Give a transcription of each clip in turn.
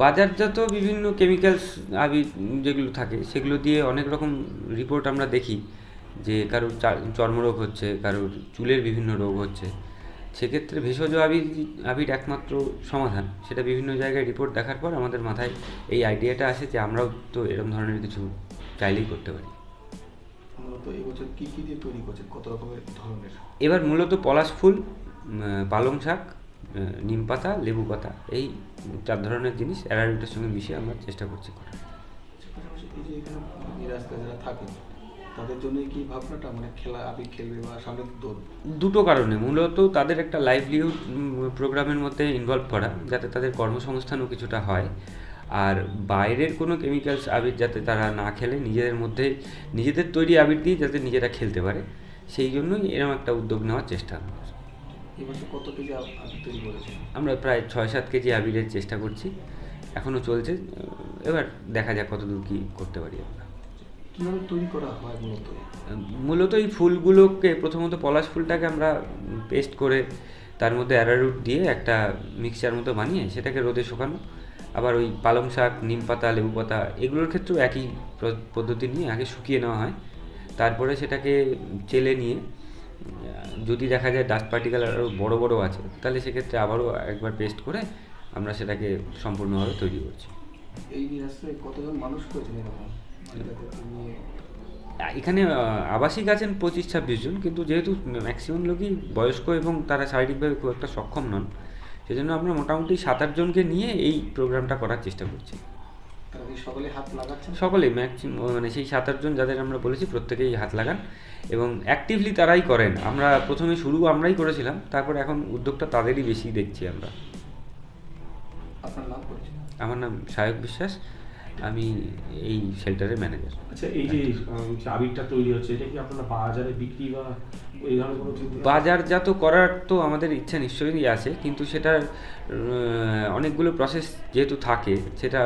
বাজারজাত বিভিন্ন কেমিক্যালস আবির যেগুলো থাকে সেগুলো দিয়ে অনেক রকম রিপোর্ট আমরা দেখি যে কারোর চর্মরোগ হচ্ছে কারোর চুলের বিভিন্ন রোগ হচ্ছে। সেক্ষেত্রে ভেষজ আবির আবির একমাত্র সমাধান। সেটা বিভিন্ন জায়গায় রিপোর্ট দেখার পর আমাদের মাথায় এই আইডিয়াটা আসে যে আমরাও তো এরকম ধরনের কিছু চাইলেই করতে পারি। মূলত এই বছর কি কি দিয়ে তৈরি করছেন? কত রকমের ধরনের? এবার মূলত পলাশ ফুল পালং শাক নিম পাতা, লেবু পাতা, এই চার ধরনের জিনিস অ্যারারুটের সঙ্গে মিশিয়ে আমরা চেষ্টা করছি করার তাদের জন্য কি ভাবনাটা মানে খেলা আবির খেলবে বা সামনে দোল দুটো কারণে, মূলত তাদের একটা লাইভলিহুড প্রোগ্রামের মধ্যে ইনভলভ করা, যাতে তাদের কর্মসংস্থানও কিছুটা হয় আর বাইরের কোনো কেমিক্যালস আবির যাতে তারা না খেলে, নিজেদের মধ্যে, নিজেদের তৈরি আবির দিয়ে যাতে নিজেরা খেলতে পারে, সেই জন্যই এরকম একটা উদ্যোগ নেওয়ার চেষ্টা। এবছর কত কেজি আব- তৈরি করেছেন? আমরা প্রায় ছয় সাত কেজি আবিরের চেষ্টা করছি। এখনও চলছে। এবার দেখা যাক কতদূর কী করতে পারি আমরা। কীভাবে তৈরি করা হয় মূলত? মূলত এই ফুলগুলোকে প্রথমত পলাশ ফুলটাকে আমরা পেস্ট করে তার মধ্যে অ্যারারুট দিয়ে একটা মিক্সচার মতো বানিয়ে সেটাকে রোদে শুকানো। আবার ওই পালং শাক নিম পাতা লেবু পাতা এগুলোর ক্ষেত্রেও একই পদ্ধতি নিয়ে আগে শুকিয়ে নেওয়া হয়। তারপরে সেটাকে চেলে নিয়ে যদি দেখা যায় ডাস্ট পার্টিকেল আরও বড় বড় আছে তাহলে সেক্ষেত্রে আবারও একবার পেস্ট করে আমরা সেটাকে সম্পূর্ণভাবে তৈরি করছি। এই কতজন মানুষ করেছেন এরকম মানে এখানে আবাসিক আছেন পঁচিশ ছাব্বিশ জন কিন্তু যেহেতু ম্যাক্সিমাম লোকই বয়স্ক এবং তারা শারীরিকভাবে খুব একটা সক্ষম নন সেজন্য আমরা মোটামুটি সাত আট জনকে নিয়ে এই প্রোগ্রামটা করার চেষ্টা করছি। সকলে হাত লাগাচ্ছেন? সকলেই ম্যাক্সিমাম মানে সেই সাত আটজন যাদের আমরা বলেছি প্রত্যেকেই হাত লাগান। এবং অ্যাক্টিভলি তারাই করেন। আমরা প্রথমে শুরু আমরাই করেছিলাম তারপর এখন উদ্যোগটা তাদেরই বেশি দেখছি আমরা। আপনার নাম আমার নাম সায়ক বিশ্বাস। আমি এই শেল্টারের ম্যানেজার আচ্ছা এই যে আবিরটা তৈরি হচ্ছে এটা কি আপনারা বাজারে বিক্রি বা বাজারজাত করার তো আমাদের ইচ্ছা নিশ্চয়ই আছে কিন্তু সেটার অনেকগুলো প্রসেস যেহেতু থাকে সেটা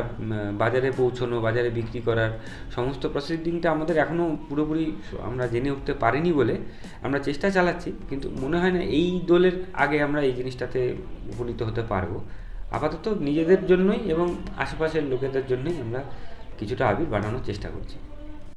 বাজারে পৌঁছানো বাজারে বিক্রি করার সমস্ত প্রসেসিংটা আমাদের এখনও পুরোপুরি আমরা জেনে উঠতে পারিনি বলে আমরা চেষ্টা চালাচ্ছি কিন্তু মনে হয় না এই দোলের আগে আমরা এই জিনিসটাতে উপনীত হতে পারব। আপাতত নিজেদের জন্যই এবং আশেপাশের লোকেদের জন্যই আমরা কিছুটা আবির বানানোর চেষ্টা করছি।